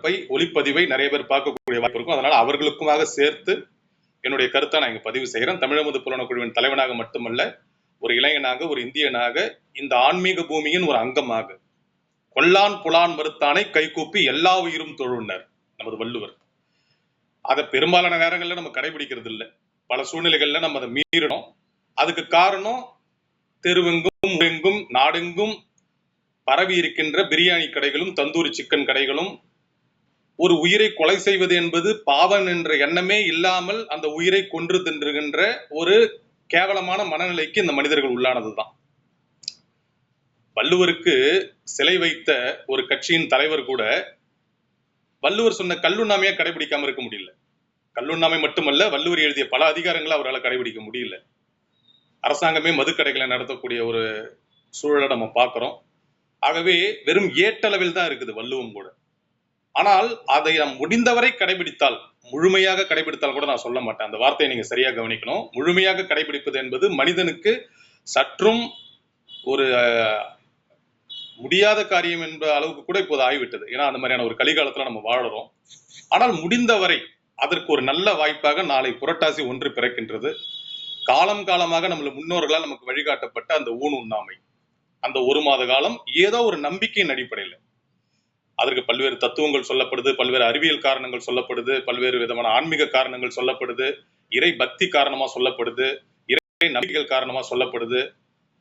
ஒளிபரப்பை ஒளிப்பதிவை நிறைய பேர் பார்க்கக்கூடிய வாய்ப்பு இருக்கும். அதனால அவர்களுக்குமாக சேர்த்து என்னுடைய கருத்தை நான் இங்கே பதிவு செய்கிறேன். தமிழமது புலன குழுவின் தலைவனாக மட்டுமல்ல ஒரு இளைஞனாக ஒரு இந்தியனாக இந்த ஆன்மீக பூமியின் ஒரு அங்கமாக கொல்லான் புலான் மறுத்தானை கைகூப்பி எல்லா உயிரும் தொழுனர் நமது வள்ளுவர். அதை பெரும்பாலான நேரங்களில் நம்ம கடைபிடிக்கிறது இல்லை பல சூழ்நிலைகள்ல நம்ம அதை மீறினோம். அதுக்கு காரணம் தெருவெங்கும் எங்கும் நாடெங்கும் பரவி இருக்கின்ற பிரியாணி கடைகளும் தந்தூரி சிக்கன் கடைகளும் ஒரு உயிரை கொலை செய்வது என்பது பாவம் என்ற எண்ணமே இல்லாமல் அந்த உயிரை கொன்று தின்றுகின்ற ஒரு கேவலமான மனநிலைக்கு இந்த மனிதர்கள் உள்ளானதுதான். வள்ளுவருக்கு சிலை வைத்த ஒரு கட்சியின் தலைவர் கூட வள்ளுவர் சொன்ன கல்லுண்ணாமையை கடைபிடிக்காம இருக்க முடியல. கல்லுண்ணாமை மட்டுமல்ல வள்ளுவர் எழுதிய பல அதிகாரங்களை அவரால் கடைபிடிக்க முடியல. அரசாங்கமே மதுக்கடைகளை நடத்தக்கூடிய ஒரு சூழலை நம்ம பார்க்குறோம். ஆகவே வெறும் ஏட்டளவில் தான் இருக்குது வள்ளுவம் கூட. ஆனால் அதை நாம் முடிந்தவரை கடைபிடித்தால் முழுமையாக கடைபிடித்தால் கூட நான் சொல்ல மாட்டேன். அந்த வார்த்தையை நீங்க சரியா கவனிக்கணும். முழுமையாக கடைபிடிப்பது என்பது மனிதனுக்கு சற்றும் ஒரு முடியாத காரியம் என்ற அளவுக்கு கூட இப்போது ஆகிவிட்டது. ஏன்னா அந்த மாதிரியான ஒரு கலிகாலத்துல நம்ம வாழறோம். ஆனால் முடிந்தவரை அதற்கு ஒரு நல்ல வாய்ப்பாக நாளை புரட்டாசி ஒன்று பிறக்கின்றது. காலம் காலமாக நம்மள முன்னோர்களால் நமக்கு வழிகாட்டப்பட்ட அந்த ஊன் உண்ணாமை அந்த ஒரு மாத காலம் ஏதோ ஒரு நம்பிக்கையின் அடிப்படையில். அதற்கு பல்வேறு தத்துவங்கள் சொல்லப்படுது பல்வேறு அறிவியல் காரணங்கள் சொல்லப்படுது பல்வேறு விதமான ஆன்மீக காரணங்கள் சொல்லப்படுது இறை பக்தி காரணமா சொல்லப்படுது இறை நம்பிக்கைகள் காரணமா சொல்லப்படுது.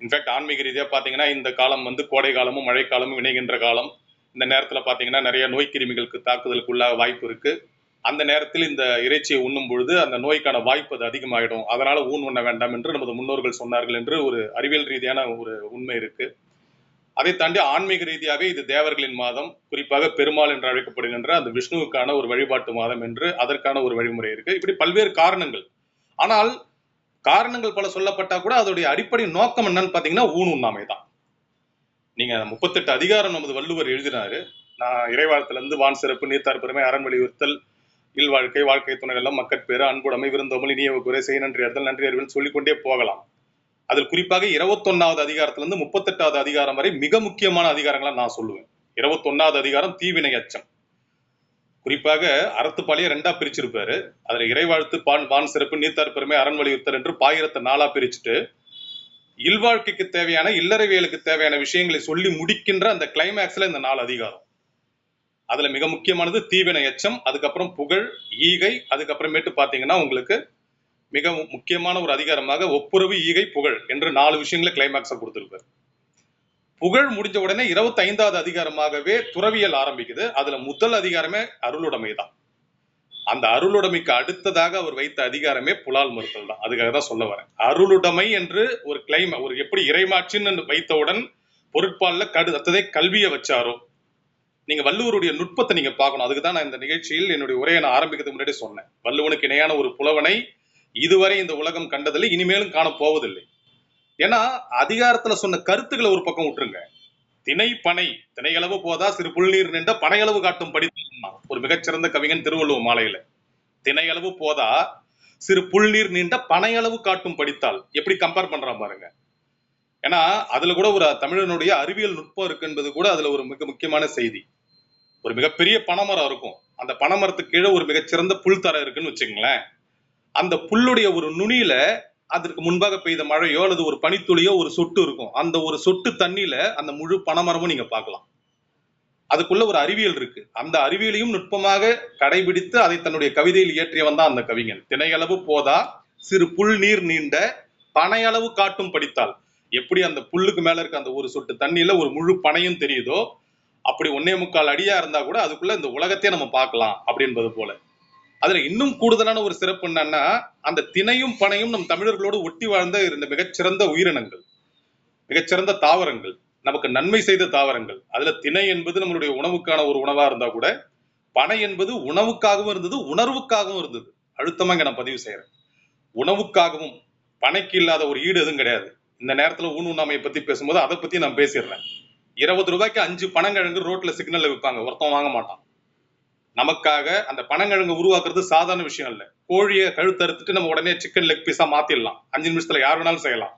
இன்ஃபேக்ட் ஆன்மீக ரீதியா பாத்தீங்கன்னா இந்த காலம் வந்து கோடை காலமும் மழைக்காலமும் இணைகின்ற காலம். இந்த நேரத்துல பாத்தீங்கன்னா நிறைய நோய் கிருமிகளுக்கு தாக்குதலுக்கு உள்ளாக வாய்ப்பு இருக்கு. அந்த நேரத்தில் இந்த இறைச்சியை உண்ணும் பொழுது அந்த நோய்க்கான வாய்ப்பு அது அதிகமாகிடும் அதனால ஊன் உண்ண வேண்டாம் என்று நமது முன்னோர்கள் சொன்னார்கள் என்று ஒரு அறிவியல் ரீதியான ஒரு உண்மை இருக்கு. அதை தாண்டி ஆன்மீக ரீதியாகவே இது தேவர்களின் மாதம். குறிப்பாக பெருமாள் என்று அழைக்கப்படுகின்ற அந்த விஷ்ணுவுக்கான ஒரு வழிபாட்டு மாதம் என்று அதற்கான ஒரு வழிமுறை இருக்கு. இப்படி பல்வேறு காரணங்கள். ஆனால் காரணங்கள் பல சொல்லப்பட்டா கூட அதோடைய அடிப்படை நோக்கம் என்னன்னு பாத்தீங்கன்னா ஊன் உண்ணாமை தான். நீங்க முப்பத்தெட்டு அதிகாரம் நமது வள்ளுவர் எழுதினாரு. நான் இறைவாழ்த்துல இருந்து வான் சிறப்பு நீர்த்தார் பெருமை அரண் வலியுறுத்தல் இல் வாழ்க்கை வாழ்க்கை துணைகள் மக்கட்பேறு அன்புடைமை விருந்தோமல் இனியவ குறை செய் நன்றி அறிதல் நன்றி அறிவில் சொல்லிக்கொண்டே போகலாம். அதில் குறிப்பாக இருபத்தொன்னாவது அதிகாரத்துல இருந்து முப்பத்தெட்டாவது அதிகாரம் வரை மிக முக்கியமான அதிகாரங்களை நான் சொல்லுவேன். இருபத்தொன்னாவது அதிகாரம் தீவினை அச்சம். குறிப்பாக அறத்துப்பாளைய ரெண்டா பிரிச்சிருப்பாரு. அதுல இறைவாழ்த்து பான் வான் சிறப்பு நீத்தார் பெருமை அரண் வலியுறுத்தல் என்று பாயிரத்தை நாளா பிரிச்சுட்டு இல்வாழ்க்கைக்கு தேவையான இல்லறவியலுக்கு தேவையான விஷயங்களை சொல்லி முடிக்கின்ற அந்த கிளைமேக்ஸ்ல இந்த நாலு அதிகாரம். அதுல மிக முக்கியமானது தீவினை எச்சம் அதுக்கப்புறம் புகழ் ஈகை அதுக்கப்புறமேட்டு பாத்தீங்கன்னா உங்களுக்கு மிக முக்கியமான ஒரு அதிகாரமாக ஒப்புரவு ஈகை புகழ் என்று நாலு விஷயங்களை கிளைமேக்ஸா கொடுத்திருப்பாரு புகழ் முடிஞ்ச உடனே இருபத்தி ஐந்தாவது அதிகாரமாகவே துறவியல் ஆரம்பிக்குது. அதுல முதல் அதிகாரமே அருளுடைமை தான். அந்த அருளுடைமைக்கு அடுத்ததாக அவர் வைத்த அதிகாரமே புலால் மறுத்தல் தான். அதுக்காக தான் சொல்ல வரேன். அருளுடைமை என்று ஒரு கிளைமே ஒரு எப்படி இறைமாட்சின்னு வைத்தவுடன் பொருட்பால்ல கடு அத்ததே கல்வியை வச்சாரோ? நீங்க வள்ளுவருடைய நுட்பத்தை நீங்க பார்க்கணும். அதுக்கு தான் நான் இந்த நிகழ்ச்சியில் என்னுடைய உரையை நான் ஆரம்பிக்கிறதுக்கு முன்னாடி சொன்னேன். வள்ளுவனுக்கு இணையான ஒரு புலவனை இதுவரை இந்த உலகம் கண்டதில்லை இனிமேலும் காண போவதில்லை. ஏன்னா அதிகாரத்துல சொன்ன கருத்துக்களை ஒரு பக்கம் விட்டுருங்க. திணை பனை திணையளவு போதா சிறு புல்நீர் நின்ற பனையளவு காட்டும் படித்தான் ஒரு மிகச்சிறந்த கவிஞன் திருவள்ளுவர் மாலையில. திணையளவு போதா சிறு புல்நீர் நீண்ட பனையளவு காட்டும் படித்தால் எப்படி கம்பேர் பண்றான் பாருங்க. ஏன்னா அதுல கூட ஒரு தமிழனுடைய அறிவியல் நுட்பம் இருக்கு என்பது கூட அதுல ஒரு மிக முக்கியமான செய்தி. ஒரு மிகப்பெரிய பனைமரம் இருக்கும். அந்த பனைமரத்துக்கு கீழே ஒரு மிகச்சிறந்த புல் தரை இருக்குன்னு வச்சுங்களேன் அந்த புல்லுடைய ஒரு நுனியில அதற்கு முன்பாக பெய்த மழையோ அல்லது ஒரு பனித்துளியோ ஒரு சொட்டு இருக்கும். அந்த ஒரு சொட்டு தண்ணியில அந்த முழு பனைமரமும் நீங்க பார்க்கலாம். அதுக்குள்ள ஒரு அறிவியல் இருக்கு. அந்த அறிவியலையும் நுட்பமாக கடைபிடித்து அதை தன்னுடைய கவிதையில் இயற்றியவன் தான் அந்த கவிஞன். திணையளவு போதா சிறு புல் நீர் நீண்ட பனையளவு காட்டும் படித்தால். எப்படி அந்த புல்லுக்கு மேல இருக்க அந்த ஒரு சொட்டு தண்ணியில ஒரு முழு பனையும் தெரியுதோ அப்படி ஒன்னே முக்கால் அடியா இருந்தா கூட அதுக்குள்ள இந்த உலகத்தையே நம்ம பார்க்கலாம் அப்படின்பது போல. அதுல இன்னும் கூடுதலான ஒரு சிறப்பு என்னன்னா அந்த திணையும் பனையும் நம் தமிழர்களோடு ஒட்டி வாழ்ந்த இருந்த மிகச்சிறந்த உயிரினங்கள் மிகச்சிறந்த தாவரங்கள் நமக்கு நன்மை செய்த தாவரங்கள். அதுல திணை என்பது நம்மளுடைய உணவுக்கான ஒரு உணவா இருந்தா கூட பனை என்பது உணவுக்காகவும் இருந்தது உணர்வுக்காகவும் இருந்தது. அழுத்தமா இங்க நான் பதிவு செய்யறேன் உணவுக்காகவும் பனைக்கு இல்லாத ஒரு ஈடு எதுவும் கிடையாது. இந்த நேரத்துல ஊன் உண்ணாமையை பத்தி பேசும்போது அதை பத்தி நான் பேசிடுறேன். இருபது ரூபாய்க்கு அஞ்சு பனங்கிழங்கு ரோட்ல சிக்னல்ல விற்பாங்க ஒருத்தன் வாங்க மாட்டான். நமக்காக அந்த பனங்கிழங்கு உருவாக்குறது சாதாரண விஷயம் இல்ல. கோழியை கழுத்தறுத்துட்டு நம்ம உடனே சிக்கன் லெக் பீஸா மாத்திடலாம். அஞ்சு நிமிஷத்துல யார் வேணாலும் செய்யலாம்.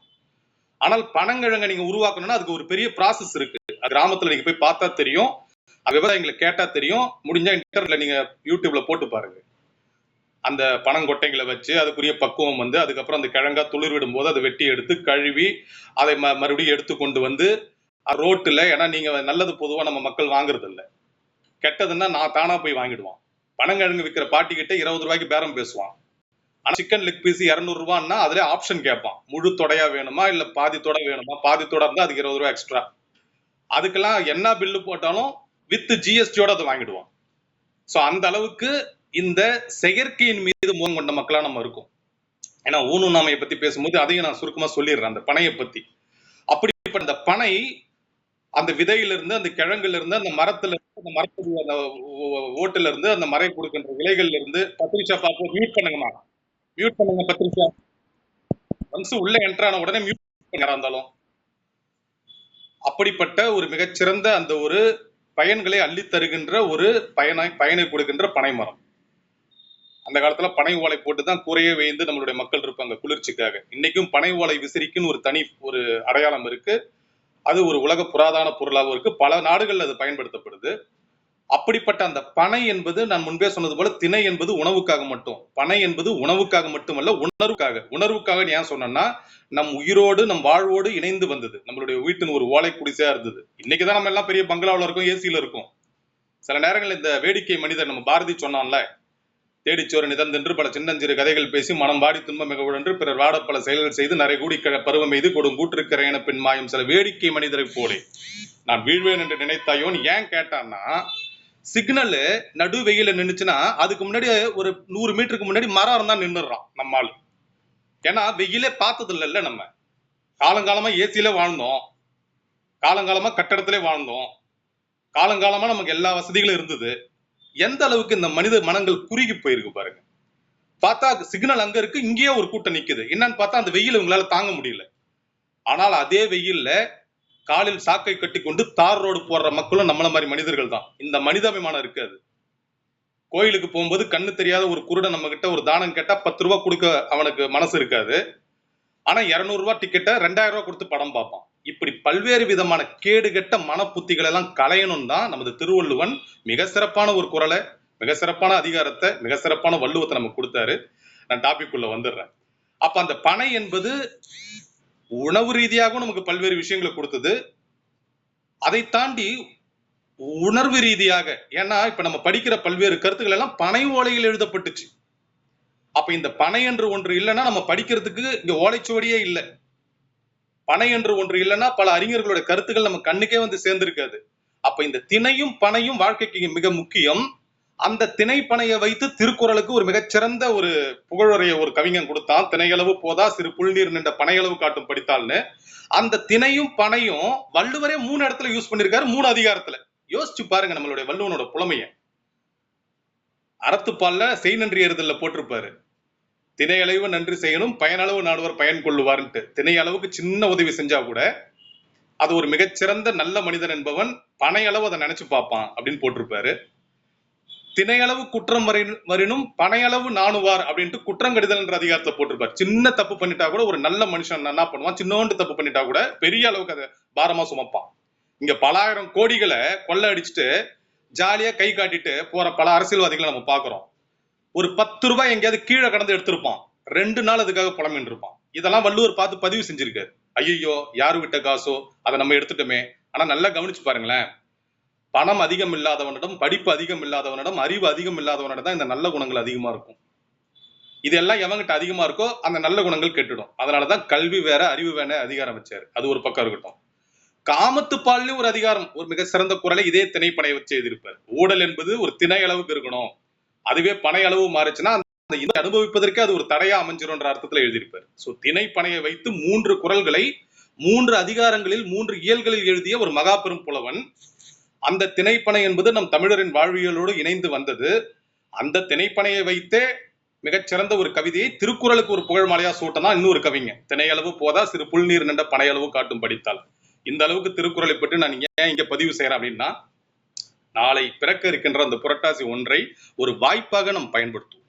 ஆனால் பனங்கிழங்கை நீங்க உருவாக்கணும்னா அதுக்கு ஒரு பெரிய ப்ராசஸ் இருக்கு. அது கிராமத்துல நீங்க போய் பார்த்தா தெரியும். விவசாயிகளை கேட்டா தெரியும். முடிஞ்சா இன்டர்நெட்ல நீங்க யூடியூப்ல போட்டு பாருங்க. அந்த பனங்கொட்டைங்களை வச்சு அதுக்குரிய பக்குவம் வந்து அதுக்கப்புறம் அந்த கிழங்கா துளிர் விடும் போது அதை வெட்டி எடுத்து கழுவி அதை ம- மறுபடியும் எடுத்து கொண்டு வந்து ரோட்டில் ஏன்னா நீங்க நல்லது பொதுவாக நம்ம மக்கள் வாங்குறது இல்லை கெட்டதுன்னா நான் தானா போய் வாங்கிடுவான். பனங்கிழங்கு விற்கிற பாட்டி கிட்ட இருபது ரூபாய்க்கு பேரம் பேசுவான். ஆனா சிக்கன் லெக் பீஸ் இருநூறு ரூபான்னா அதுல ஆப்ஷன் கேட்பான். முழு தொடையா வேணுமா இல்ல பாதி தொடை வேணுமா? பாதி தொடை இருந்தா அதுக்கு இருபது ரூபாய் எக்ஸ்ட்ரா அதுக்கெல்லாம் என்ன பில்லு போட்டாலும் வித் ஜிஎஸ்டியோட அதை வாங்கிடுவான். சோ அந்த அளவுக்கு இந்த செயற்கையின் மீது மோகம் கொண்ட மக்களா நம்ம இருக்கோம். ஏன்னா ஊனுண்ணாமையை பத்தி பேசும்போது அதையும் நான் சுருக்கமா சொல்லிடுறேன் அந்த பனையை பத்தி. அப்படிப்பட்ட அந்த பனை அந்த விதையிலிருந்து அந்த கிழங்குல இருந்து அந்த மரத்துல அந்த மரத்துடைய அந்த ஓட்டுல இருந்து அந்த மறை கொடுக்கின்ற இலைகள்ல இருந்து பத்திரிஷா பார்ப்போம் மியூட் பண்ணுங்கம்மா. மியூட் பண்ணுங்க பத்திரிஷா. ஒன்ஸ் உள்ள என்டர் ஆன உடனே மியூட் பண்ண இருந்தாலும். அப்படிப்பட்ட ஒரு மிகச்சிறந்த அந்த ஒரு பயன்களை அள்ளி தருகின்ற ஒரு பயனை பயனை கொடுக்கின்ற பனை மரம். அந்த காலத்துல பனை ஓலை போட்டு தான் கூரையே நம்மளுடைய மக்கள் இருப்பாங்க குளிர்ச்சிக்காக. இன்னைக்கும் பனை ஓலை விசிறிக்குன்னு ஒரு தனி ஒரு அடையாளம் இருக்கு. அது ஒரு உலக புராதான பொருளாகவும் இருக்கு. பல நாடுகள் அது பயன்படுத்தப்படுது. அப்படிப்பட்ட அந்த பனை என்பது நான் முன்பே சொன்னது போல திணை என்பது உணவுக்காக மட்டும். பனை என்பது உணவுக்காக மட்டுமல்ல உணர்வுக்காக. உணர்வுக்காக ஏன் சொன்னேன்னா நம் உயிரோடு நம் வாழ்வோடு இணைந்து வந்தது. நம்மளுடைய வீட்டின் ஒரு ஓலை குடிசையா இருந்தது. இன்னைக்குதான் நம்ம எல்லாம் பெரிய பங்களாவில் இருக்கோம் ஏசியில இருக்கோம். சில நேரங்களில் இந்த வேடிக்கை மனிதர் நம்ம பாரதி சொன்னான்ல தேடிச்சோறு நிதந்தென்று பல சின்னஞ்சிறு கதைகள் பேசி மனம் வாடி துன்பம் மிக உழன்று பிறர் வாட பல செயல்கள் செய்து நரை கூடி பருவம் எய்து கொடும் என பின் மாயும் சில வேடிக்கை மனிதரை போலே. நான் வீழ்வேன் என்று நினைத்தாயோன்னு ஏன் கேட்டான்னா சிக்னல் நடு வெயில நின்றுச்சுன்னா அதுக்கு முன்னாடி ஒரு நூறு மீட்டருக்கு முன்னாடி மரம் இருந்தா நின்றுடுறோம் நம்மால். ஏன்னா வெயிலே பார்த்தது இல்லைல்ல நம்ம. காலங்காலமா ஏசியில வாழ்ந்தோம். காலங்காலமா கட்டடத்திலே வாழ்ந்தோம். காலங்காலமா நமக்கு எல்லா வசதிகளும் இருந்தது. எந்த அளவுக்கு இந்த மனித மனங்கள் குறுகி போயிருக்கு பாருங்க. பார்த்தா சிக்னல் அங்க இருக்கு இங்கேயே ஒரு கூட்டம் நிக்குது. என்னன்னு பார்த்தா அந்த வெயில் உங்களால தாங்க முடியல. ஆனால் அதே வெயில்ல காலில் சாக்கை கட்டி கொண்டு தார் ரோடு போடுற மக்களும் நம்மள மாதிரி மனிதர்கள் தான். இந்த மனிதாபிமானம் இருக்காது. கோயிலுக்கு போகும்போது கண்ணு தெரியாத ஒரு குருடை நம்ம கிட்ட ஒரு தானம் கேட்டா பத்து ரூபா கொடுக்க அவனுக்கு மனசு இருக்காது. ஆனா இருநூறு ரூபா டிக்கெட்டை ரெண்டாயிரம் ரூபா கொடுத்து படம் பார்ப்பான். இப்படி பல்வேறு விதமான கேடுகெட்ட மனப்புத்திகள் எல்லாம் களையணும் தான் நமது திருவள்ளுவன் மிக சிறப்பான ஒரு குரலை மிக சிறப்பான அதிகாரத்தை மிக சிறப்பான வள்ளுவத்தை நமக்கு கொடுத்தாரு. நான் டாபிக் உள்ள வந்துடுறேன். அப்ப அந்த பனை என்பது உணவு ரீதியாகவும் நமக்கு பல்வேறு விஷயங்களை கொடுத்தது. அதை தாண்டி உணர்வு ரீதியாக ஏன்னா இப்ப நம்ம படிக்கிற பல்வேறு கருத்துக்கள் எல்லாம் பனை ஓலையில் எழுதப்பட்டுச்சு. அப்ப இந்த பனை என்று ஒன்று இல்லைன்னா நம்ம படிக்கிறதுக்கு இங்க ஓலைச்சுவடியே இல்லை. பனை என்று ஒன்று இல்லைன்னா பல அறிஞர்களோட கருத்துக்கள் நம்ம கண்ணுக்கே வந்து சேர்ந்திருக்காது. அப்ப இந்த திணையும் பனையும் வாழ்க்கைக்கு மிக முக்கியம். அந்த திணை பனையை வைத்து திருக்குறளுக்கு ஒரு மிகச்சிறந்த ஒரு புகழுரைய ஒரு கவிஞன் கொடுத்தான். திணையளவு போதா சிறு புல்நீர் நின்ற பனையளவு காட்டும் படித்தால்னு அந்த திணையும் பனையும் வள்ளுவரே மூணு இடத்துல யூஸ் பண்ணிருக்காரு மூணு அதிகாரத்துல. யோசிச்சு பாருங்க நம்மளுடைய வள்ளுவனோட புலமைய. அறத்துப்பால்ல செய் நன்றி எறுதல்ல போட்டிருப்பாரு. திணையளவு நன்றி செய்யணும் பயனளவு நாடுவர் பயன் கொள்ளுவார்ன்ட்டு. திணையளவுக்கு சின்ன உதவி செஞ்சா கூட அது ஒரு மிகச்சிறந்த நல்ல மனிதன் என்பவன் பனையளவு அதை நினைச்சு பார்ப்பான் அப்படின்னு போட்டிருப்பாரு. திணையளவு குற்றம் வரின் வரினும் பனையளவு நாணுவார் அப்படின்ட்டு குற்றம் கடிதல் என்ற அதிகாரத்தை போட்டிருப்பார். சின்ன தப்பு பண்ணிட்டா கூட ஒரு நல்ல மனுஷன் என்ன பண்ணுவான்? சின்னோண்டு தப்பு பண்ணிட்டா கூட பெரிய அளவுக்கு அதை பாரமா சுமப்பான். இங்க பலாயிரம் கோடிகளை கொள்ள அடிச்சுட்டு ஜாலியா கை காட்டிட்டு போற பல அரசியல்வாதிகளை நம்ம பாக்குறோம் ஒரு பத்து ரூபாய் எங்கேயாவது கீழே கடந்து எடுத்திருப்பான். ரெண்டு நாள் அதுக்காக புலம்பின்னு இருப்பான் இதெல்லாம் வள்ளுவர் பார்த்து பதிவு செஞ்சிருக்காரு. ஐயோ யாரு விட்ட காசோ? அதை நம்ம எடுத்துட்டோமே. ஆனா நல்லா கவனிச்சு பாருங்களேன். பணம் அதிகம் இல்லாதவனிடம் படிப்பு அதிகம் இல்லாதவனிடம் அறிவு அதிகம் இல்லாதவனிடம் தான் இந்த நல்ல குணங்கள் அதிகமா இருக்கும். இதெல்லாம் எவங்கிட்ட அதிகமா இருக்கோ அந்த நல்ல குணங்கள் கெட்டுடும். அதனாலதான் கல்வி வேற அறிவு வேற அதிகாரம் வச்சாரு. அது ஒரு பக்கம் இருக்கட்டும். காமத்து பால்லையும் ஒரு அதிகாரம் ஒரு மிக சிறந்த குரலை இதே திணைப்படையை வச்சு எழுதியிருப்பார். ஊழல் என்பது ஒரு திணை அளவுக்கு இருக்கணும். அதுவே பனை அளவு மாறுச்சுன்னா அந்த இந்த அனுபவிப்பதற்கே அது ஒரு தடையா அமைஞ்சிரும்ன்ற அர்த்தத்துல எழுதியிருப்பார். சோ பனையை வைத்து மூன்று குரல்களை மூன்று அதிகாரங்களில் மூன்று இயல்களில் எழுதிய ஒரு மகாபெரும் புலவன் அந்த திணைப்பனை என்பது நம் தமிழரின் வாழ்வியலோடு இணைந்து வந்தது. அந்த திணைப்பனையை வைத்தே மிகச்சிறந்த ஒரு கவிதையை திருக்குறளுக்கு ஒரு புகழ் மலையா சூட்டனா இன்னொரு கவிங்க திணையளவு போதா சிறு புல்நீர் நின்ற பனையளவு காட்டும் படித்தால். இந்த அளவுக்கு திருக்குறளை பற்றி நான் ஏன் இங்க பதிவு செய்யறேன் அப்படின்னா நாளை பிறக்க இருக்கின்ற அந்த புரட்டாசி ஒன்றை ஒரு வாய்ப்பாக நாம் பயன்படுத்துவோம்.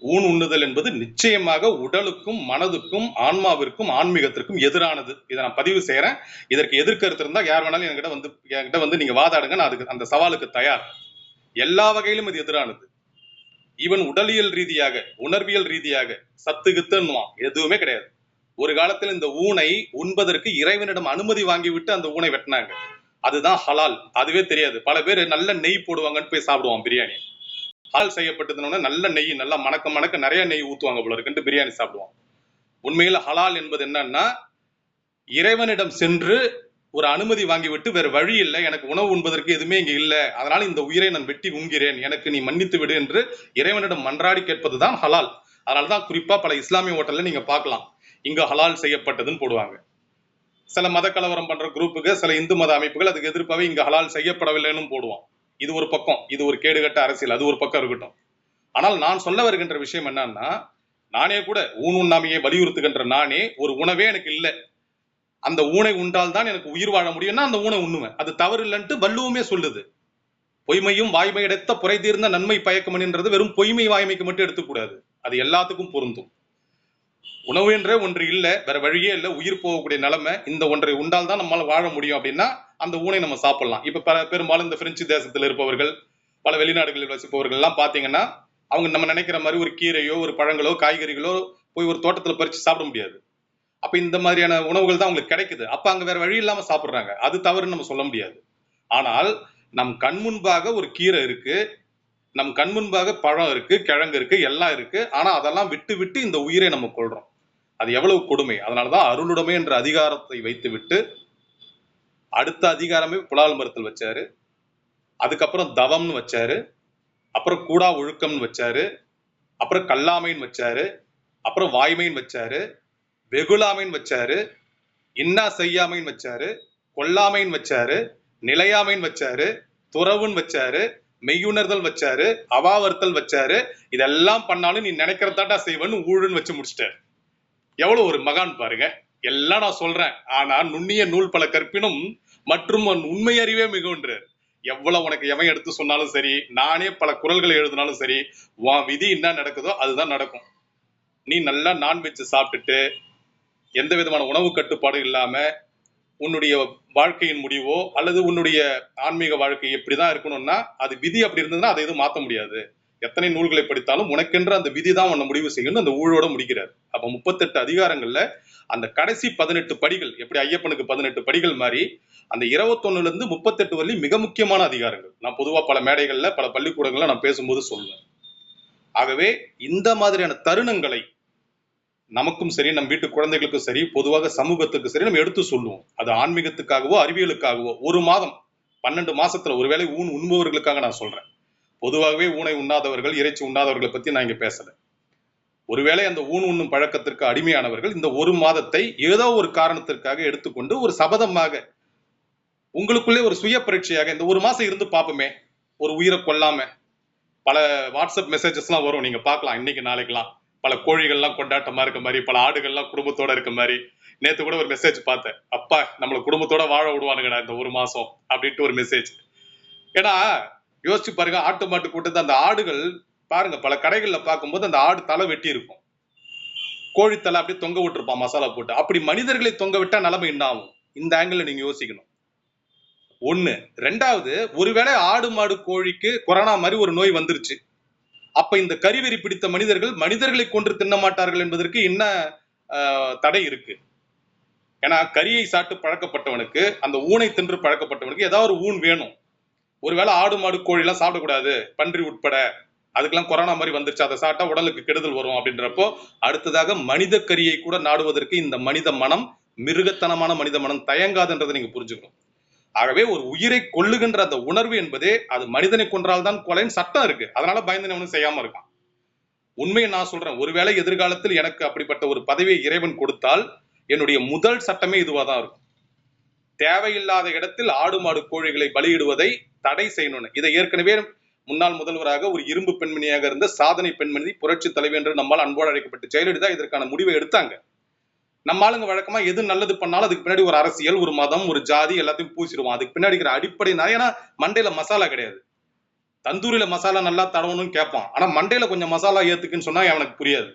ஊன் உண்ணுதல் என்பது நிச்சயமாக உடலுக்கும் மனதுக்கும் ஆன்மாவிற்கும் ஆன்மீகத்திற்கும் எதிரானது. இதை நான் பதிவு செய்யறேன் இதற்கு எதிர்க்கருத்து இருந்தா யார் வேணாலும் என்கிட்ட வந்து என்கிட்ட வந்து நீங்க வாதாடுங்க. நான் அதுக்கு அந்த சவாலுக்கு தயார். எல்லா வகையிலும் இது எதிரானது. ஈவன் உடலியல் ரீதியாக உணர்வியல் ரீதியாக சத்து கித்துன்னுவான். எதுவுமே கிடையாது. ஒரு காலத்தில் இந்த ஊனை உண்பதற்கு இறைவனிடம் அனுமதி வாங்கிவிட்டு அந்த ஊனை வெட்டினாங்க. அதுதான் ஹலால். அதுவே தெரியாது. பல பேர் நல்ல நெய் போடுவாங்கன்னு போய் சாப்பிடுவான் பிரியாணி. ஹால் செய்யப்பட்டதுன்னு நல்ல நெய் நல்லா மணக்க மணக்க நிறைய நெய் ஊற்றுவாங்க போல இருக்குன்ட்டு பிரியாணி சாப்பிடுவான். உண்மையில் ஹலால் என்பது என்னன்னா இறைவனிடம் சென்று ஒரு அனுமதி வாங்கிவிட்டு வேறு வழி இல்லை. எனக்கு உணவு உண்பதற்கு எதுவுமே இங்கே இல்லை. அதனால் இந்த உயிரை நான் வெட்டி உண்கிறேன். எனக்கு நீ மன்னித்து விடு என்று இறைவனிடம் மன்றாடி கேட்பது தான் ஹலால். அதனாலதான் குறிப்பாக பல இஸ்லாமிய ஹோட்டலில் நீங்கள் பார்க்கலாம். இங்கே ஹலால் செய்யப்பட்டதுன்னு போடுவாங்க. சில மத கலவரம் பண்ற குரூப்புக்கு சில இந்து மத அமைப்புகள் அதுக்கு எதிர்ப்பாகவே இங்க ஹலால் செய்யப்படவில்லைன்னு போடுவோம் இது ஒரு பக்கம் இது ஒரு கேடுகட்ட அரசியல் அது ஒரு பக்கம் இருக்கட்டும். ஆனால் நான் சொல்ல வருகின்ற விஷயம் என்னன்னா நானே கூட ஊன் உண்ணாமையை வலியுறுத்துகின்ற நானே ஒரு உணவே எனக்கு இல்லை. அந்த ஊனை உண்டால் தான் எனக்கு உயிர் வாழ முடியும்னா அந்த ஊனை உண்ணுவேன். அது தவறு இல்லைன்ட்டு வள்ளுவமே சொல்லுது. பொய்மையும் வாய்மையடைத்த புரை தீர்ந்த நன்மை பயக்கமன்ன்றது வெறும் பொய்மை வாய்மைக்கு மட்டும் எடுத்துக்கூடாது. அது எல்லாத்துக்கும் பொருந்தும். உணவு என்ற ஒன்று இல்லை வேற வழியே இல்லை உயிர் போகக்கூடிய நிலைமை இந்த ஒன்றை உண்டால் தான் நம்மளால வாழ முடியும் அப்படின்னா அந்த ஊனை நம்ம சாப்பிடலாம். இப்ப பல பெரும்பாலும் இந்த பிரெஞ்சு தேசத்தில் இருப்பவர்கள் பல வெளிநாடுகளில் வசிப்பவர்கள் எல்லாம் பாத்தீங்கன்னா அவங்க நம்ம நினைக்கிற மாதிரி ஒரு கீரையோ ஒரு பழங்களோ காய்கறிகளோ போய் ஒரு தோட்டத்துல பறிச்சு சாப்பிட முடியாது. அப்ப இந்த மாதிரியான உணவுகள் தான் அவங்களுக்கு கிடைக்குது. அப்ப அங்க வேற வழி இல்லாம சாப்பிடுறாங்க. அது தவறுன்னு நம்ம சொல்ல முடியாது. ஆனால் நம் கண் முன்பாக ஒரு கீரை இருக்கு. நம் கண் முன்பாக பழம் இருக்கு கிழங்கு இருக்கு எல்லாம் இருக்கு. ஆனா அதெல்லாம் விட்டு விட்டு இந்த உயிரை நம்ம கொள்றோம் அது எவ்வளவு கொடுமை. அதனாலதான் அருளுடைமை என்ற அதிகாரத்தை வைத்து விட்டு அடுத்த அதிகாரமே புலால் மரத்தில் வச்சாரு. அதுக்கப்புறம் தவம்னு வச்சாரு. அப்புறம் கூடா ஒழுக்கம்னு வச்சாரு. அப்புறம் கல்லாமைன்னு வச்சாரு. அப்புறம் வாய்மைன்னு வச்சாரு. வெகுலாமைன்னு வச்சாரு. இன்னா செய்யாமைன்னு வச்சாரு. கொல்லாமைன்னு வச்சாரு. நிலையாமைன்னு வச்சாரு. துறவுன்னு வச்சாரு. மெய்யுணர்தல் வச்சாரு அவாவர்த்தல் வச்சாரு இதெல்லாம் பண்ணாலும் நீ நினைக்கிறதாட்டா செய்வன்னு ஊழுன்னு வச்சு முடிச்சிட்டாரு. எவ்வளவு ஒரு மகான் பாருங்க. எல்லாம் நான் சொல்றேன். ஆனா நுண்ணிய நூல் பல கற்பினும் மற்றும் உண்மை அறிவே மிகுன்றார் எவ்வளவு உனக்கு எவன் எடுத்து சொன்னாலும் சரி நானே பல குரல்களை எழுதினாலும் சரி உன் விதி என்ன நடக்குதோ அதுதான் நடக்கும். நீ நல்லா நான்வெஜ் சாப்பிட்டுட்டு எந்த விதமான உணவு கட்டுப்பாடும் இல்லாம உன்னுடைய வாழ்க்கையின் முடிவோ அல்லது உன்னுடைய ஆன்மீக வாழ்க்கை எப்படிதான் இருக்கணும்னா அது விதி அப்படி இருந்ததுன்னா அதை எதுவும் மாற்ற முடியாது. எத்தனை நூல்களை படித்தாலும் உனக்கென்ற அந்த விதி தான் உன்னை முடிவு செய்யணும் அந்த ஊழோட முடிக்கிறார். அப்ப முப்பத்தெட்டு அதிகாரங்கள்ல அந்த கடைசி பதினெட்டு படிகள் எப்படி ஐயப்பனுக்கு பதினெட்டு படிகள் மாதிரி அந்த இருபத்தொன்னுல இருந்து முப்பத்தெட்டு வரலையும் மிக முக்கியமான அதிகாரங்கள். நான் பொதுவா பல மேடைகள்ல பல பள்ளிக்கூடங்கள்ல நான் பேசும்போது சொல்லுவேன் ஆகவே இந்த மாதிரியான தருணங்களை நமக்கும் சரி நம் வீட்டு குழந்தைகளுக்கும் சரி பொதுவாக சமூகத்துக்கு சரி நம்ம எடுத்து சொல்லுவோம். அது ஆன்மீகத்துக்காகவோ அறிவியலுக்காகவோ ஒரு மாதம் பன்னெண்டு மாசத்துல ஒருவேளை ஊன் உண்பவர்களுக்காக நான் சொல்றேன். பொதுவாகவே ஊனை உண்ணாதவர்கள் இறைச்சி உண்ணாதவர்களை பத்தி நான் இங்க பேசல. ஒருவேளை அந்த ஊன் உண்ணும் பழக்கத்திற்கு அடிமையானவர்கள் இந்த ஒரு மாதத்தை ஏதோ ஒரு காரணத்திற்காக எடுத்துக்கொண்டு ஒரு சபதமாக உங்களுக்குள்ளே ஒரு சுய பரீட்சையாக இந்த ஒரு மாசம் இருந்து பார்ப்போமே ஒரு உயிரை கொல்லாம பல வாட்ஸ்அப் மெசேஜஸ்லாம் வரும் நீங்க பார்க்கலாம் இன்னைக்கு நாளைக்கெல்லாம். பல கோழிகள்லாம் கொண்டாட்டமா இருக்க மாதிரி பல ஆடுகள்லாம் குடும்பத்தோட இருக்க மாதிரி. நேத்து கூட ஒரு மெசேஜ் பார்த்தேன். அப்பா நம்மளை குடும்பத்தோட வாழ விடுவானுங்கடா இந்த ஒரு மாசம் அப்படின்ட்டு ஒரு மெசேஜ் ஏன்னா யோசிச்சு பாருங்க ஆட்டு மாட்டு கூட்டத்தை அந்த ஆடுகள் பாருங்க பல கடைகள்ல பார்க்கும்போது அந்த ஆடு தலை வெட்டி இருக்கும். கோழி அப்படியே தொங்க விட்டுருப்பான் மசாலா போட்டு. அப்படி மனிதர்களை தொங்க விட்டா நிலைமை என்ன ஆகும்? இந்த ஆங்கிள் நீங்க யோசிக்கணும். ஒண்ணு. ரெண்டாவது ஒருவேளை ஆடு மாடு கோழிக்கு கொரோனா மாதிரி ஒரு நோய் வந்துருச்சு. அப்ப இந்த கறிவெறி பிடித்த மனிதர்கள் மனிதர்களை கொன்று தின்ன மாட்டார்கள் என்பதற்கு என்ன ஆஹ், தடை இருக்கு? ஏன்னா கரியை சாப்பிட்டு பழக்கப்பட்டவனுக்கு அந்த ஊனை தின்று பழக்கப்பட்டவனுக்கு ஏதாவது ஒரு ஊன் வேணும். ஒருவேளை ஆடு மாடு கோழி எல்லாம் சாப்பிடக்கூடாது பன்றி உட்பட. அதுக்கெல்லாம் கொரோனா மாதிரி வந்துருச்சு அதை சாப்பிட்டா உடலுக்கு கெடுதல் வரும் அப்படின்றப்போ அடுத்ததாக மனித கரியை கூட நாடுவதற்கு இந்த மனித மனம் மிருகத்தனமான மனித மனம் தயங்காதுன்றதை நீங்க புரிஞ்சுக்கணும். ஆகவே ஒரு உயிரை கொள்ளுகின்ற அந்த உணர்வு என்பதே அது மனிதனை கொன்றால் தான் கொலைன்னு சட்டம் இருக்கு. அதனால பயந்தனை ஒன்றும் செய்யாம இருக்கான். உண்மையை நான் சொல்றேன். ஒருவேளை எதிர்காலத்தில் எனக்கு அப்படிப்பட்ட ஒரு பதவியை இறைவன் கொடுத்தால் என்னுடைய முதல் சட்டமே இதுவா தான் இருக்கும். தேவையில்லாத இடத்தில் ஆடு மாடு கோழிகளை பலியிடுவதை தடை செய்யணும்னு. இதை ஏற்கனவே முன்னாள் முதல்வராக ஒரு இரும்பு பெண்மணியாக இருந்த சாதனை பெண்மணி புரட்சி தலைவி என்று நம்மால் அன்போடு அழைக்கப்பட்டு ஜெயலலிதா இதற்கான முடிவை எடுத்தாங்க. நம்ம ஆளுங்க வழக்கமா எது நல்லது பண்ணாலும் அதுக்கு பின்னாடி ஒரு அரசியல் ஒரு மதம் ஒரு ஜாதி எல்லாத்தையும் பூசிடுவோம். அதுக்கு பின்னாடி இருக்கிற அடிப்படை நான் ஏன்னா மண்டையில மசாலா கிடையாது. தந்தூரியில மசாலா நல்லா தடவணும்னு கேட்பான். ஆனா மண்டையில கொஞ்சம் மசாலா ஏத்துக்குன்னு சொன்னா அவனுக்கு புரியாது.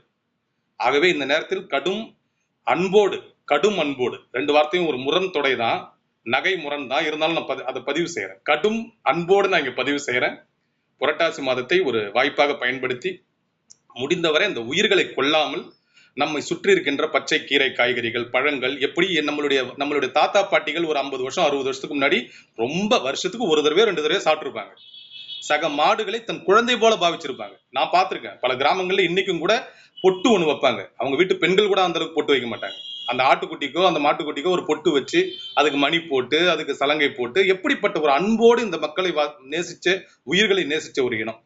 ஆகவே இந்த நேரத்தில் கடும் அன்போடு கடும் அன்போடு ரெண்டு வார்த்தையும் ஒரு முரண் தொடை தான் நகை முரண் தான். இருந்தாலும் நான் பதி- அதை பதிவு செய்யறேன் கடும் அன்போடு நான் இங்க பதிவு செய்யறேன் புரட்டாசி மாதத்தை ஒரு வாய்ப்பாக பயன்படுத்தி முடிந்தவரை அந்த உயிர்களை கொல்லாமல் நம்மை சுற்றி இருக்கின்ற பச்சை கீரை காய்கறிகள் பழங்கள் எப்படி நம்மளுடைய நம்மளுடைய தாத்தா பாட்டிகள் ஒரு ஐம்பது வருஷம் அறுபது வருஷத்துக்கு முன்னாடி ரொம்ப வருஷத்துக்கு ஒரு தடவை ரெண்டு தடவை சாப்பிட்டுருப்பாங்க. சக மாடுகளை தன் குழந்தை போல பாவிச்சிருப்பாங்க. நான் பார்த்துருக்கேன். பல கிராமங்களில் இன்னைக்கும் கூட பொட்டு ஒன்று வைப்பாங்க. அவங்க வீட்டு பெண்கள் கூட அந்த அளவுக்கு பொட்டு வைக்க மாட்டாங்க. அந்த ஆட்டுக்குட்டிக்கோ அந்த மாட்டுக்குட்டிக்கோ ஒரு பொட்டு வச்சு அதுக்கு மணி போட்டு அதுக்கு சலங்கை போட்டு எப்படிப்பட்ட ஒரு அன்போடு இந்த மக்களை வா- நேசிச்ச உயிர்களை நேசிச்ச ஒரு இனம்.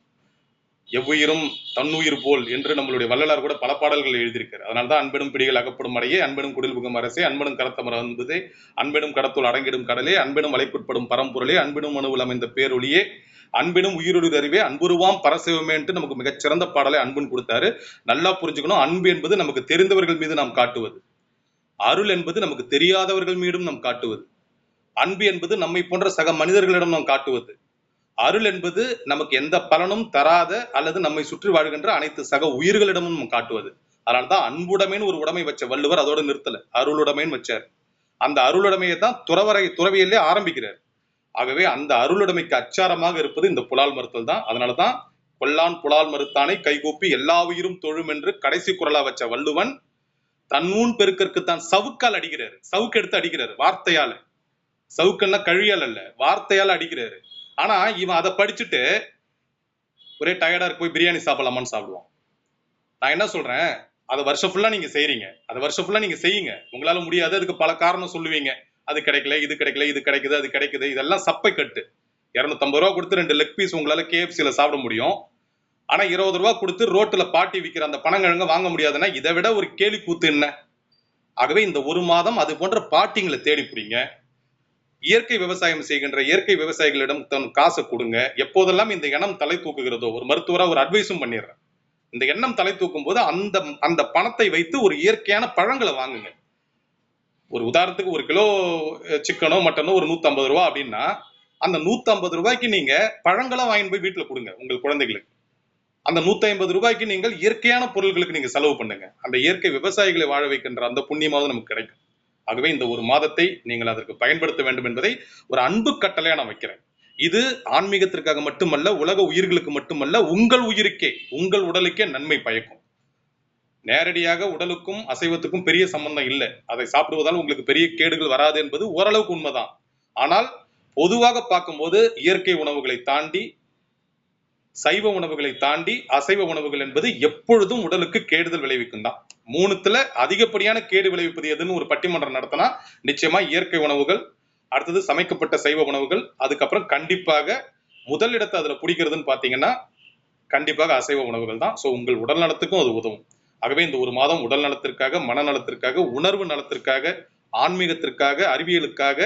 எவ்வுயிரும் தன்னுயிர் போல் என்று நம்மளுடைய வள்ளலார் கூட பல பாடல்கள் எழுதியிருக்காரு. அதனாலதான் அன்பெனும் பிடிகள் அகப்படும் அடையே அன்பெனும் குடில் புகும் அரசே அன்பெனும் கரத்தமர அன்பதே அன்பெனும் கடத்துள் அடங்கிடும் கடலே அன்பெனும் வலைக்குட்படும் பரம்பொருளே அன்பெனும் மனுவில் அமைந்த பேரொழியே அன்பினும் உயிருடைய அறிவே அன்புருவாம் பரசிவமேன்ட்டு நமக்கு மிகச்சிறந்த பாடலை அன்புன்னு கொடுத்தாரு. நல்லா புரிஞ்சுக்கணும் அன்பு என்பது நமக்கு தெரிந்தவர்கள் மீது நாம் காட்டுவது. அருள் என்பது நமக்கு தெரியாதவர்கள் மீதும் நாம் காட்டுவது. அன்பு என்பது நம்மை போன்ற சக மனிதர்களிடம் நாம் காட்டுவது. அருள் என்பது நமக்கு எந்த பலனும் தராத அல்லது நம்மை சுற்றி வாழ்கின்ற அனைத்து சக உயிர்களிடமும் நம்ம காட்டுவது. அதனால்தான் அன்புடைமைன்னு ஒரு உடைமை வச்ச வள்ளுவர் அதோட நிறுத்தல. அருளுடைமைன்னு வச்சார். அந்த அருளுடைமையை தான் துறவரை துறவியிலே ஆரம்பிக்கிறார். ஆகவே அந்த அருளுடைமைக்கு அச்சாரமாக இருப்பது இந்த புலால் மறுத்தல் தான். அதனாலதான் கொல்லான் புலால் மறுத்தானை கைகூப்பி எல்லா உயிரும் தொழும் என்று கடைசி குரலா வச்ச வள்ளுவன் தன்னூன் பெருக்கற்கு தான் சவுக்கால் அடிக்கிறாரு. சவுக்கு எடுத்து அடிக்கிறாரு வார்த்தையால. சவுக்குன்னா கழியால் அல்ல வார்த்தையால் அடிக்கிறாரு. ஆனா இவன் அதை படிச்சுட்டு ஒரே டயர்டா இருக்கு போய் பிரியாணி சாப்பிடலாமான்னு சாப்பிடுவான். நான் என்ன சொல்றேன்? அதை வருஷம் ஃபுல்லா நீங்க செய்றீங்க. அதை வருஷம் ஃபுல்லா நீங்க செய்யுங்க. உங்களால முடியாது அதுக்கு பல காரணம் சொல்லுவீங்க. அது கிடைக்கல இது கிடைக்கல இது கிடைக்குது அது கிடைக்குது. இதெல்லாம் சப்பை கட்டு. இரநூத்தம்பது ரூபா கொடுத்து ரெண்டு லெக் பீஸ் உங்களால கேஎஃப்சியில சாப்பிட முடியும். ஆனா இருபது ரூபா கொடுத்து ரோட்டில் பாட்டி விற்கிற அந்த பணங்கிழங்க வாங்க முடியாதுன்னா இதை விட ஒரு கேலி கூத்து என்ன? ஆகவே இந்த ஒரு மாதம் அது போன்ற பாட்டிங்களை தேடி பிடிங்க. இயற்கை விவசாயம் செய்கின்ற இயற்கை விவசாயிகளிடம் தன் காசை கொடுங்க. எப்போதெல்லாம் இந்த எண்ணம் தலை தூக்குகிறதோ ஒரு மருத்துவரா ஒரு அட்வைஸும் பண்ணிடுறேன். இந்த எண்ணம் தலை தூக்கும் போது அந்த அந்த பணத்தை வைத்து ஒரு இயற்கையான பழங்களை வாங்குங்க. ஒரு உதாரணத்துக்கு ஒரு கிலோ சிக்கனோ மட்டனோ ஒரு 150 ரூபா அப்படின்னா அந்த 150 ரூபாய்க்கு நீங்க பழங்களை வாங்கி போய் வீட்டுல கொடுங்க உங்கள் குழந்தைகளுக்கு. அந்த 150 ரூபாய்க்கு நீங்கள் இயற்கையான பொருட்களுக்கு நீங்க செலவு பண்ணுங்க. அந்த இயற்கை விவசாயிகளை வாழ வைக்கின்ற அந்த புண்ணியமாவது நமக்கு கிடைக்கும். ஆகவே இந்த ஒரு மாதத்தை நீங்கள் அதற்கு பயன்படுத்த வேண்டும் என்பதை ஒரு அன்பு கட்டளையாக நான் வைக்கிறேன். இது ஆன்மீகத்திற்காக மட்டுமல்ல உலக உயிர்களுக்கு மட்டுமல்ல உங்கள் உயிருக்கே உங்கள் உடலுக்கே நன்மை பயக்கும். நேரடியாக உடலுக்கும் அசைவத்துக்கும் பெரிய சம்பந்தம் இல்லை. அதை சாப்பிடுவதால் உங்களுக்கு பெரிய கேடுகள் வராது என்பது ஓரளவுக்கு உண்மைதான். ஆனால் பொதுவாக பார்க்கும்போது இயற்கை உணவுகளை தாண்டி சைவ உணவுகளை தாண்டி அசைவ உணவுகள் என்பது எப்பொழுதும் உடலுக்கு கேடுதல் விளைவிக்கும் தான். மூணுத்துல அதிகப்படியான கேடு விளைவிப்பது எதுன்னு ஒரு பட்டிமன்றம் நடத்தினா நிச்சயமா இயற்கை உணவுகள் அடுத்தது சமைக்கப்பட்ட சைவ உணவுகள் அதுக்கப்புறம் கண்டிப்பாக முதல் இடத்தை அதுல பிடிக்கிறதுன்னு பாத்தீங்கன்னா கண்டிப்பாக அசைவ உணவுகள் தான். ஸோ உங்கள் உடல் நலத்துக்கும் அது உதவும். ஆகவே இந்த ஒரு மாதம் உடல் நலத்திற்காக மனநலத்திற்காக உணர்வு நலத்திற்காக ஆன்மீகத்திற்காக அறிவியலுக்காக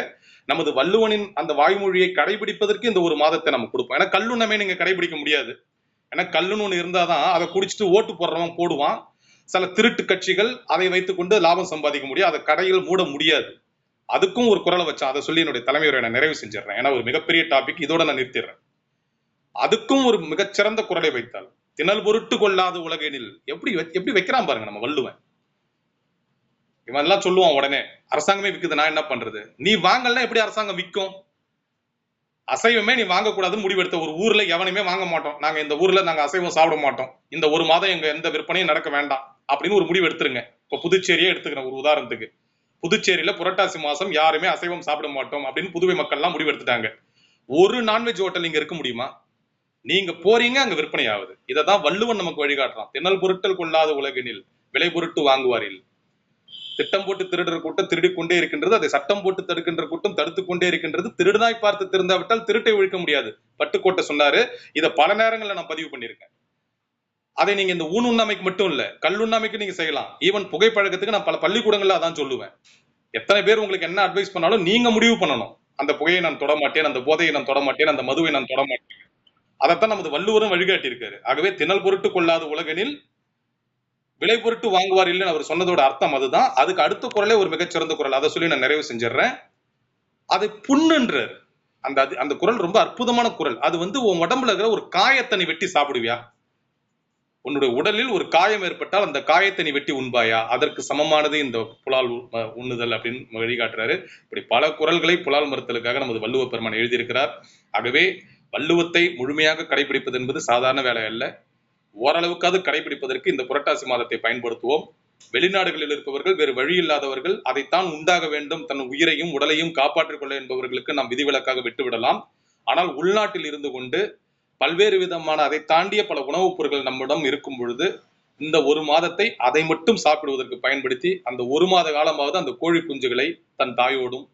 நமது வள்ளுவனின் அந்த வாய்மொழியை கடைபிடிப்பதற்கு இந்த ஒரு மாதத்தை நம்ம கொடுப்போம். ஏன்னா கல்லுண்ணமே நீங்க கடைபிடிக்க முடியாது. ஏன்னா கல்லுன்னு ஒண்ணு இருந்தாதான் அதை குடிச்சிட்டு ஓட்டு போடுறவன் போடுவான். சில திருட்டு கட்சிகள் அதை வைத்துக்கொண்டு லாபம் சம்பாதிக்க முடியும். அதை கடையில் மூட முடியாது. அதுக்கும் ஒரு குரலை வச்சான் அதை சொல்லி என்னுடைய தலைமை நான் நிறைவு செஞ்சிடறேன். ஏன்னா ஒரு மிகப்பெரிய டாபிக் இதோட நான் நிறுத்திடுறேன். அதுக்கும் ஒரு மிகச்சிறந்த குரலை வைத்தால் திணல் பொருட்டு கொள்ளாத உலகெனில் எப்படி வை- எப்படி வைக்கிறான் பாருங்க நம்ம வள்ளுவன். இவன் எல்லாம் சொல்லுவான் உடனே அரசாங்கமே விக்குது நான் என்ன பண்றது? நீ வாங்கலன்னா எப்படி அரசாங்கம் விற்கும் அசைவமே நீ வாங்கக்கூடாதுன்னு முடிவெடுத்த ஒரு ஊர்ல எவனையுமே வாங்க மாட்டோம். நாங்க இந்த ஊர்ல நாங்க அசைவம் சாப்பிட மாட்டோம். இந்த ஒரு மாதம் எங்க எந்த விற்பனையும் நடக்க வேண்டாம். அப்படின்னு ஒரு முடிவு எடுத்துருங்க. இப்ப புதுச்சேரியே எடுத்துக்கிறேன் ஒரு உதாரணத்துக்கு. புதுச்சேரியில புரட்டாசி மாசம் யாருமே அசைவம் சாப்பிட மாட்டோம் அப்படின்னு புதுவை மக்கள்லாம் முடிவு எடுத்துட்டாங்க. ஒரு நான்வெஜ் ஹோட்டல் இங்க இருக்க முடியுமா? நீங்க போறீங்க அங்க விற்பனை ஆகுது இதை தான் வள்ளுவன் நமக்கு வழிகாட்டுறான். திணல் பொருட்கள் கொள்ளாத உலகினில் விலை பொருட்டு வாங்குவாரில். திட்டம் போட்டு திருடுற கூட்டம் திருடி கொண்டே இருக்கின்றது. அதை சட்டம் போட்டு தடுக்கின்ற கூட்டம் தடுத்து கொண்டே இருக்கின்றது. திருடுதாய் பார்த்து திருந்தாவிட்டால் திருட்டை ஒழிக்க முடியாது. பட்டுக்கோட்டை சொன்னாரு. இதை பல நேரங்களில் நான் பதிவு பண்ணியிருக்கேன். அதை நீங்க இந்த ஊன் உண்ணாமைக்கு மட்டும் இல்ல கல்லுண்ணாமைக்கு நீங்க செய்யலாம். ஈவன் புகைப்பழக்கத்துக்கு நான் பல பள்ளிக்கூடங்கள்ல அதான் சொல்லுவேன். எத்தனை பேர் உங்களுக்கு என்ன அட்வைஸ் பண்ணாலும் நீங்க முடிவு பண்ணணும். அந்த புகையை நான் தொட மாட்டேன் அந்த போதையை நான் தொட மாட்டேன் அந்த மதுவை நான் தொடமாட்டேன் அதைத்தான் நமது வள்ளுவரும் வழிகாட்டியிருக்காரு. ஆகவே திணல் பொருட்டு கொள்ளாத உலகனில் விலை பொருட்டு வாங்குவார் இல்லைன்னு அவர் சொன்னதோட அர்த்தம் அதுதான். அதுக்கு அடுத்த குரலே ஒரு மிகச்சிறந்த குரல். அதை சொல்லி நான் நிறைவு செஞ்சிடுறேன். அதை புண்ணுன்றார் அந்த அது- அந்த குரல் ரொம்ப அற்புதமான குரல். அது வந்து உன் உடம்புல இருக்கிற ஒரு காயத்தனை வெட்டி சாப்பிடுவியா? உன்னுடைய உடலில் ஒரு காயம் ஏற்பட்டால் அந்த காயத்தை நீ வெட்டி உண்பாயா? அதற்கு சமமானது இந்த புலால் உண்ணுதல் அப்படின்னு வழிகாட்டுறாரு. இப்படி பல குரல்களை புலால் மறுத்தலுக்காக நமது வள்ளுவ பெருமான் எழுதியிருக்கிறார். ஆகவே வள்ளுவத்தை முழுமையாக கடைபிடிப்பது என்பது சாதாரண வேலை அல்ல. ஓரளவுக்காவது கடைபிடிப்பதற்கு இந்த புரட்டாசி மாதத்தை பயன்படுத்துவோம். வெளிநாடுகளில் இருப்பவர்கள் வேறு வழி இல்லாதவர்கள் அதைத்தான் உண்டாக வேண்டும். தன் உயிரையும் உடலையும் காப்பாற்றிக் கொள்ள என்பவர்களுக்கு நாம் விதிவிலக்காக விட்டுவிடலாம். ஆனால் உள்நாட்டில் இருந்து கொண்டு பல்வேறு விதமான அதை தாண்டிய பல உணவுப் பொருட்கள் நம்மிடம் இருக்கும் பொழுது இந்த ஒரு மாதத்தை அதை மட்டும் சாப்பிடுவதற்கு பயன்படுத்தி அந்த ஒரு மாத காலமாவது அந்த கோழி குஞ்சுகளை தன் தாயோடும்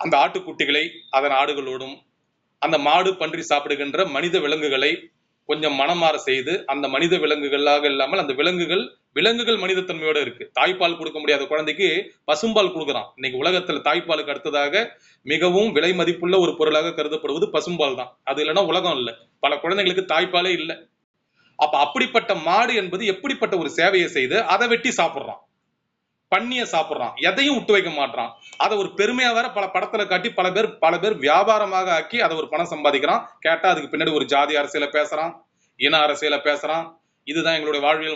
அந்த ஆட்டுக்குட்டிகளை அதன் ஆடுகளோடும் அந்த மாடு பன்றி சாப்பிடுகின்ற மனித விலங்குகளை கொஞ்சம் மனமாற செய்து அந்த மனித விலங்குகளாக இல்லாமல் அந்த விலங்குகள் விலங்குகள் மனிதத்தன்மையோட இருக்கு. தாய்ப்பால் கொடுக்க முடியாத குழந்தைக்கு பசும்பால் கொடுக்குறான். இன்னைக்கு உலகத்துல தாய்ப்பாலுக்கு அடுத்ததாக மிகவும் விலை மதிப்புள்ள ஒரு பொருளாக கருதப்படுவது பசும்பால் தான். அது இல்லைன்னா உலகம் இல்லை. பல குழந்தைங்களுக்கு தாய்ப்பாலே இல்லை. அப்ப அப்படிப்பட்ட மாடு என்பது எப்படிப்பட்ட ஒரு சேவையை செய்து அதை வெட்டி சாப்பிட்றான். பண்ணிய சாப்பிடுறான். எதையும் விட்டு வைக்க மாட்டான் அதை ஒரு பெருமையா வேற பல படத்துல காட்டி பல பேர் பல பேர் வியாபாரமாக ஆக்கி அதை ஒரு பணம் சம்பாதிக்கிறான். கேட்டா அதுக்கு பின்னாடி ஒரு ஜாதி அரசியல பேசுறான். இன அரசியல பேசுறான். இதுதான் எங்களுடைய வாழ்வியல்